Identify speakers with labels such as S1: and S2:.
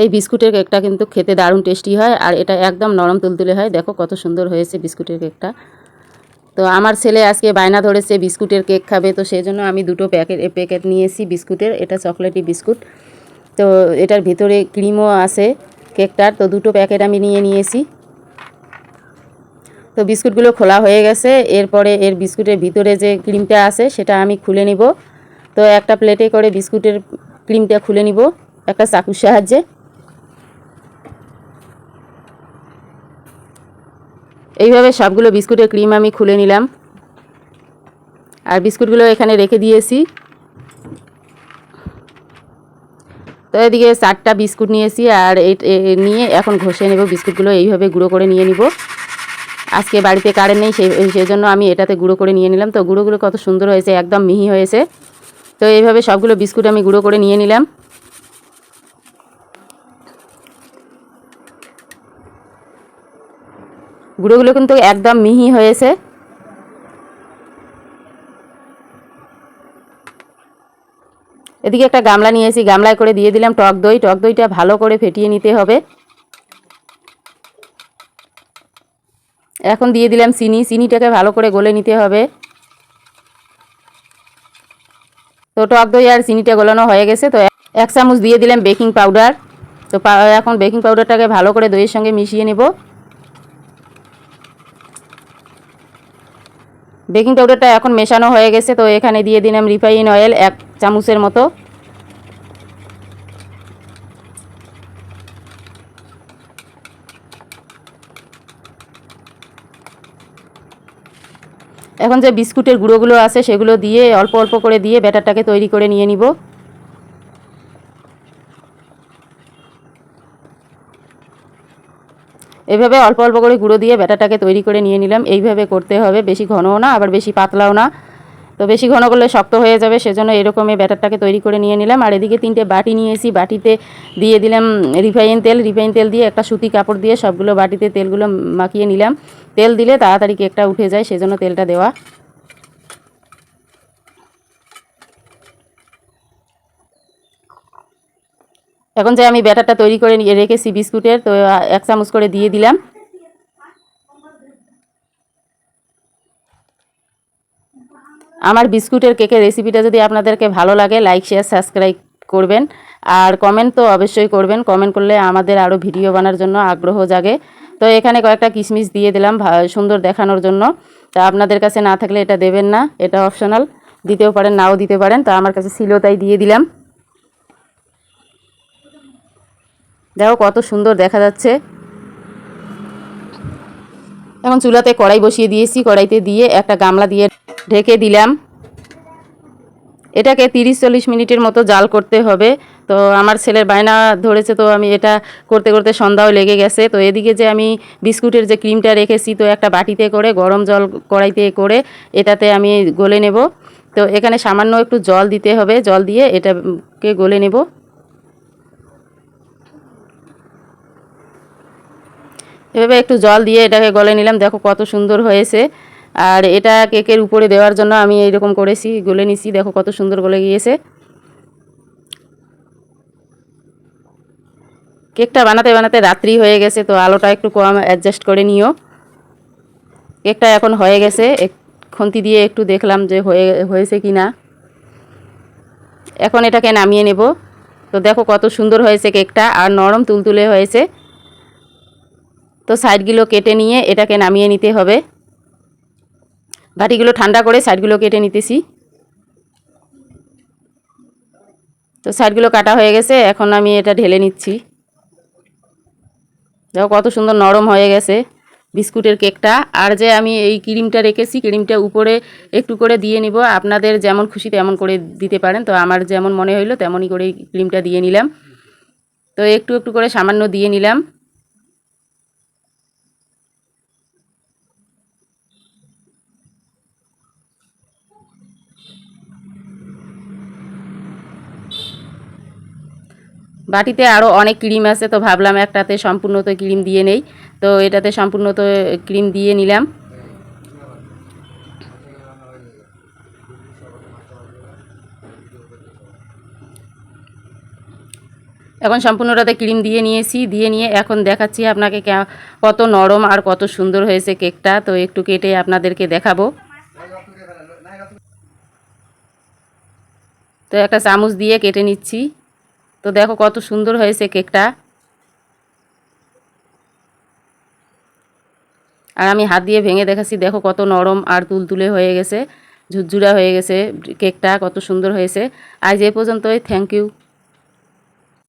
S1: এই বিস্কুটের কেকটা কিন্তু খেতে দারুণ টেস্টি হয় আর এটা একদম নরম তুলতুলে হয়। দেখো কত সুন্দর হয়েছে বিস্কুটের কেকটা। তো আমার ছেলে আজকে বায়না ধরেছে বিস্কুটের কেক খাবে, তো সেই জন্য আমি দুটো প্যাকেট প্যাকেট নিয়েছি বিস্কুটের। এটা চকলেটি বিস্কুট। তো এটার ভিতরে ক্রিমও আছে কেকটার, তো দুটো প্যাকেট আমি নিয়ে নিয়েছি। তো বিস্কুটগুলো খোলা হয়ে গেছে। এরপরে এর বিস্কুটের ভিতরে যে ক্রিমটা আছে সেটা আমি খুলে নিব। তো একটা প্লেটে করে বিস্কুটের ক্রিমটা খুলে নিব, একটা চাকুর সাহায্যে। এইভাবে সবগুলো বিস্কুটের ক্রিম আমি খুলে নিলাম। আর বিস্কুটগুলো এখানে রেখে দিয়েছি। তো এদিকে চারটা বিস্কুট নিয়েছি আর নিয়ে এখন ঘষে নেব বিস্কুটগুলো, এইভাবে গুঁড়ো করে নিয়ে নিব। আজকে বাড়িতে কারেন্ট নেই, সেই সেই জন্য আমি এটাতে গুঁড়ো করে নিয়ে নিলাম। তো গুঁড়োগুলো কত সুন্দর হয়েছে, একদম মিহি হয়েছে। তো এইভাবে সবগুলো বিস্কুট আমি গুঁড়ো করে নিয়ে নিলাম। গুঁড়োগুলো কিন্তু একদম মিহি হয়েছে। এদিকে একটা গামলা নিয়েছি, গামলায় করে দিয়ে দিলাম টক দই। টক দইটা ভালো করে ফেটিয়ে নিতে হবে। এখন দিয়ে দিলাম চিনি। চিনিটাকে ভালো করে গলে নিতে হবে। তো টক দই আর চিনিটা গলানো হয়ে গেছে। তো এক চামচ দিয়ে দিলাম বেকিং পাউডার। তো এখন বেকিং পাউডারটাকে ভালো করে দইয়ের সঙ্গে মিশিয়ে নেব। বেকিং পাউডারটা এখন মেশানো হয়ে গেছে, তো এখানে দিয়ে দিলাম রিফাইন অয়েল এক চামচের মতো। এখন যে বিস্কুটের গুঁড়োগুলো আছে সেগুলো দিয়ে অল্প অল্প করে দিয়ে ব্যাটারটাকে তৈরি করে নিয়ে নিব। এভাবে অল্প অল্প করে গুঁড়ো দিয়ে ব্যাটাটাকে তৈরি করে নিয়ে নিলাম। এইভাবে করতে হবে, বেশি ঘনও না, আবার বেশি পাতলাও না। তো বেশি ঘন করলে শক্ত হয়ে যাবে, সেজন্য এরকমই ব্যাটারটাকে তৈরি করে নিয়ে নিলাম। আর এদিকে তিনটে বাটি নিয়েছি বাটিতে দিয়ে দিলাম রিফাইন তেল। রিফাইন তেল দিয়ে একটা সুতি কাপড় দিয়ে সবগুলো বাটিতে তেলগুলো মাখিয়ে নিলাম। তেল দিলে তাড়াতাড়ি কেকটা উঠে যায়, সেজন্য তেলটা দেওয়া। এখন যে আমি ব্যাটারটা তৈরি করে রেখেছি বিস্কুটের, তো এক চামচ করে দিয়ে দিলাম। আমার বিস্কুটের কেকের রেসিপিটা যদি আপনাদেরকে ভালো লাগে লাইক শেয়ার সাবস্ক্রাইব করবেন। আর কমেন্ট তো অবশ্যই করবেন। কমেন্ট করলে আমাদের আরও ভিডিও বানার জন্য আগ্রহ জাগে। তো, এখানে কয়েকটা কিশমিশ দিয়ে দিলাম সুন্দর দেখানোর জন্য। তা, আপনাদের কাছে না থাকলে এটা দেবেন না, এটা অপশনাল দিতেও পারেন, নাও দিতে পারেন। তা, আমার কাছে ছিল, তাই দিয়ে দিলাম। দেখো কত সুন্দর দেখা যাচ্ছে। এখন চুলাতে কড়াই বসিয়ে দিয়েছি, কড়াইতে দিয়ে একটা গামলা দিয়ে ঢেকে দিলাম। এটাকে তিরিশ চল্লিশ মিনিটের মতো জাল করতে হবে। তো আমার ছেলের বায়না ধরেছে, তো আমি এটা করতে করতে সন্ধ্যাও লেগে গেছে। তো এদিকে যে আমি বিস্কুটের যে ক্রিমটা রেখেছি, তো একটা বাটিতে করে, গরম জল কড়াইতে করে এটাতে আমি গলে নেব। তো এখানে সামান্য একটু জল দিতে হবে। জল দিয়ে এটাকে গলে নেব। এভাবে একটু জল দিয়ে এটাকে গলে নিলাম। দেখো কত সুন্দর হয়েছে। আর এটা কেকের উপরে দেওয়ার জন্য আমি এইরকম করেছি, গলে নিছি। দেখো কত সুন্দর গলে গিয়েছে। কেকটা বানাতে বানাতে রাত্রি হয়ে গেছে, তো আলোটা একটু কম অ্যাডজাস্ট করে নিও। কেকটা এখন হয়ে গেছে। খুন্তি দিয়ে একটু দেখলাম যে হয়ে, হয়েছে কি না এখন এটাকে নামিয়ে নেব। তো দেখো কত সুন্দর হয়েছে কেকটা। আর নরম তুলতুলে হয়েছে। তো সাইডগুলো কেটে নিয়ে এটাকে নামিয়ে নিতে হবে। বাটিগুলো ঠান্ডা করে সাইডগুলো কেটে নিতেছি। তো সাইডগুলো কাটা হয়ে গেছে, এখন আমি এটা ঢেলে নিচ্ছি। দেখো কত সুন্দর নরম হয়ে গেছে বিস্কুটের কেকটা। আর যে আমি এই ক্রিমটা রেখেছি, ক্রিমটা উপরে একটু করে দিয়ে নিব। আপনাদের যেমন খুশি তেমন করে দিতে পারেন। তো আমার যেমন মনে হইল তেমনই করে ক্রিমটা দিয়ে নিলাম। তো একটু একটু করে সামান্য দিয়ে নিলাম। বাটিতে আরও অনেক ক্রিম আছে, তো ভাবলাম একটাতে সম্পূর্ণ তো ক্রিম দিয়ে নেই। তো এটাতে সম্পূর্ণ তো ক্রিম দিয়ে নিলাম। এখন সম্পূর্ণটাতে ক্রিম দিয়ে নিয়েছি, দিয়ে নিয়ে এখন দেখাচ্ছি আপনাকে কত নরম আর কত সুন্দর হয়েছে কেকটা। তো একটু কেটে আপনাদেরকে দেখাবো। তো একটা চামচ দিয়ে কেটে নিচ্ছি। তো দেখো কত সুন্দর হয়েছে কেকটা। আর আমি হাত দিয়ে ভেঙে দেখাচ্ছি, দেখো কত নরম আর তুলতুলে হয়ে গেছে, ঝুরঝুরা হয়ে গেছে কেকটা, কত সুন্দর হয়েছে। আজ এ পর্যন্তই থ্যাংক ইউ